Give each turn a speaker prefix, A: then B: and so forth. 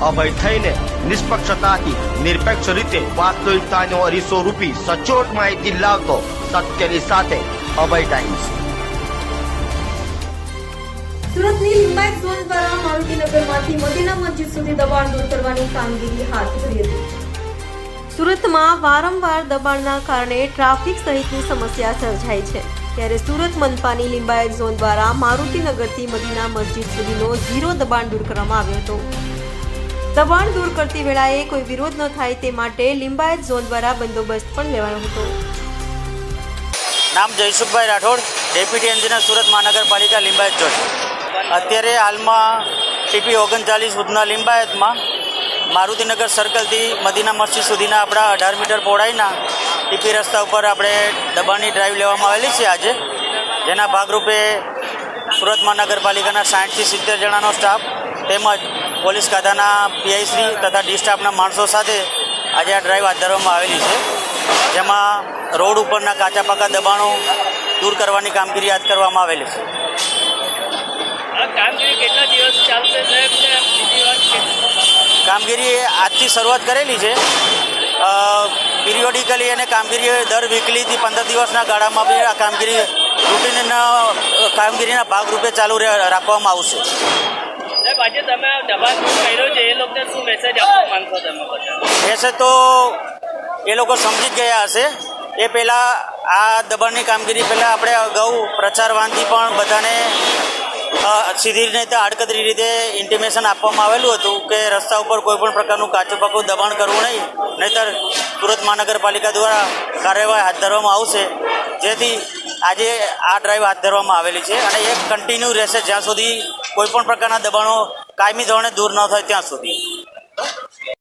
A: અભય થઈને નિષ્પક્ષતાથી નિરપેક્ષ રીતે વાસ્તવિકતાનો અરીસો રૂપી સચોટ માહિતી લાવતો સત્યની સાથે અભય ટાઈમ્સ.
B: સુરતની લિંબાયત ઝોન દ્વારા મારુતિનગરમાંથી મદીના મસ્જિદ સુધી દબાણ દૂર કરવાની કામગીરી હાથ ધરી હતી. સુરતમાં વારંવાર દબાણના કારણે ટ્રાફિક સહિતની સમસ્યા સર્જાય છે. ત્યારે સુરત મનપાની લિંબાયત ઝોન દ્વારા મારુતિનગરથી મદીના મસ્જિદ સુધીનો ઝીરો દબાણ દૂર કરવામાં આવ્યો હતો. દબાણ દૂર કરતી વેળાએ કોઈ વિરોધ ન થાય તે માટે લિંબાયત ઝોન દ્વારા બંદોબસ્ત પણ લેવાયો હતો.
C: નામ જયસુખભાઈ રાઠોડ, ડેપ્યુટી એન્જિનિયર સુરત મહાનગરપાલિકા લિંબાયત ઝોન. અત્યારે હાલમાં ટીપી ઓગણચાલીસ સુધના લિંબાયતમાં મારુતિનગર સર્કલથી મદીના મસ્જિદ સુધીના આપણા અઢાર મીટર પહોળાઈના ટીપી રસ્તા ઉપર આપણે દબાણની ડ્રાઈવ લેવામાં આવેલી છે આજે. જેના ભાગરૂપે સુરત મહાનગરપાલિકાના સાઠથી સિત્તેર જણાનો સ્ટાફ તેમજ પોલીસ ખાતાના પીઆઈશ્રી તથા ડી સ્ટાફના માણસો સાથે આજે આ ડ્રાઈવ હાથ ધરવામાં આવેલી છે જેમાં રોડ ઉપરના કાચા પાકા દબાણો દૂર કરવાની કામગીરી હાથ કરવામાં આવેલી છે.
D: કામગીરી
C: આજથી શરૂઆત કરેલી છે. પિરિયોડિકલી અને કામગીરી દર વીકલીથી પંદર દિવસના ગાળામાં બી આ કામગીરી રૂટીનના કામગીરીના ભાગરૂપે ચાલુ રાખવામાં આવશે.
D: સાહેબ આજે તમે દબાણ કર્યો છે? એ લોકોને શું મેસેજ આપવા માંગશો તમે
C: મેસેજ તો એ લોકો સમજી જ ગયા હશે. એ પહેલાં આ દબાણની કામગીરી પહેલાં આપણે અગાઉ પ્રચારવાનથી પણ બધાને સીધી રીતે આડકતરી રીતે ઇન્ટિમેશન આપવામાં આવેલું હતું કે રસ્તા ઉપર કોઈપણ પ્રકારનું કાચું પાકું દબાણ કરવું નહીં નહીતર સુરત મહાનગરપાલિકા દ્વારા કાર્યવાહી હાથ ધરવામાં આવશે. જેથી આજે આ ડ્રાઈવ હાથ ધરવામાં આવેલી છે અને એ કન્ટિન્યુ રહેશે જ્યાં સુધી કોઈ પણ પ્રકારના દબાણો કાયમી ધોરણે દૂર ન થાય ત્યાં સુધી.